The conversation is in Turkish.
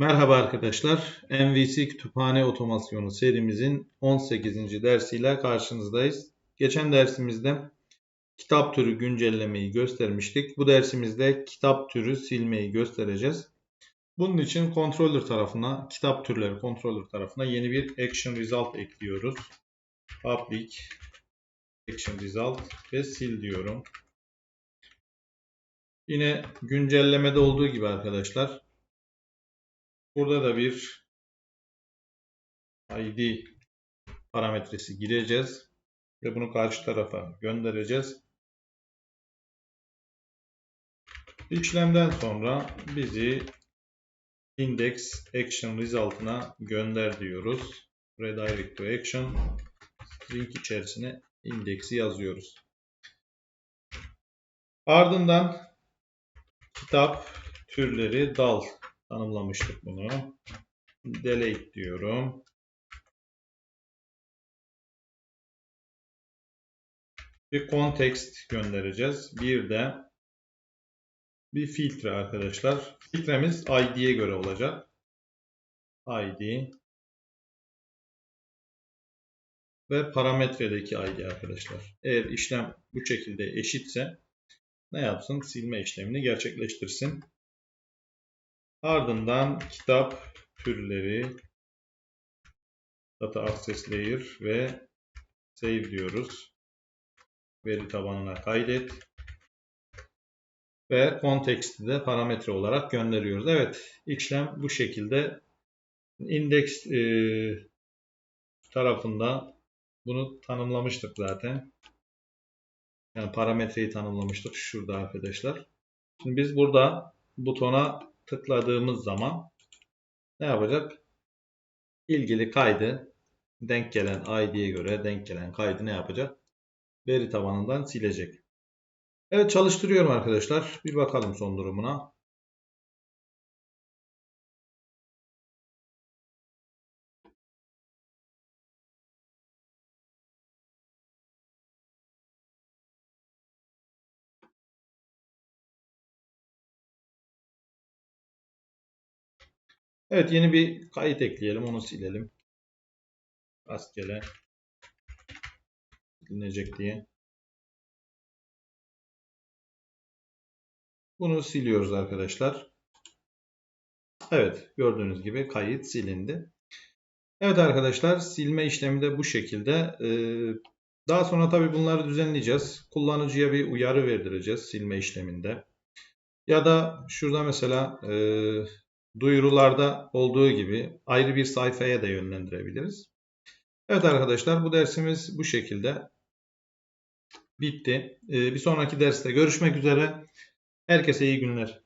Merhaba arkadaşlar. MVC Kütüphane Otomasyonu serimizin 18. dersiyle karşınızdayız. Geçen dersimizde kitap türü güncellemeyi göstermiştik. Bu dersimizde kitap türü silmeyi göstereceğiz. Bunun için controller tarafına, kitap türleri controller tarafına yeni bir action result ekliyoruz. Public action result ve sil diyorum. Yine güncellemede olduğu gibi arkadaşlar Burada da bir ID parametresi gireceğiz ve bunu karşı tarafa göndereceğiz. İşlemden sonra bizi index action result'ına gönder diyoruz. Redirect to action string içerisine indeksi yazıyoruz. Ardından kitap türleri dal tanımlamıştık bunu. Delete diyorum. Bir context göndereceğiz. Bir de bir filtre arkadaşlar. Filtremiz ID'ye göre olacak. ID ve parametredeki ID arkadaşlar. Eğer işlem bu şekilde eşitse ne yapsın? Silme işlemini gerçekleştirsin. Ardından kitap türleri Data Access Layer ve Save diyoruz. Veri tabanına kaydet. Ve context'i de parametre olarak gönderiyoruz. Evet işlem bu şekilde. Index e, tarafında bunu tanımlamıştık zaten. Yani parametreyi tanımlamıştık şurada arkadaşlar. Şimdi biz burada butona tıkladığımız zaman ne yapacak? İlgili kaydı denk gelen ID'ye göre denk gelen kaydı ne yapacak? Veri tabanından silecek. Evet çalıştırıyorum arkadaşlar. Bir bakalım son durumuna. Evet yeni bir kayıt ekleyelim. Onu silelim. Rastgele silinecek diye. Bunu siliyoruz arkadaşlar. Evet gördüğünüz gibi kayıt silindi. Evet arkadaşlar silme işlemi de bu şekilde. Ee, daha sonra tabi bunları düzenleyeceğiz. Kullanıcıya bir uyarı verdireceğiz silme işleminde. Ya da şurada mesela e, duyurularda olduğu gibi ayrı bir sayfaya da yönlendirebiliriz. Evet arkadaşlar bu dersimiz bu şekilde bitti. Ee, bir sonraki derste görüşmek üzere. Herkese iyi günler.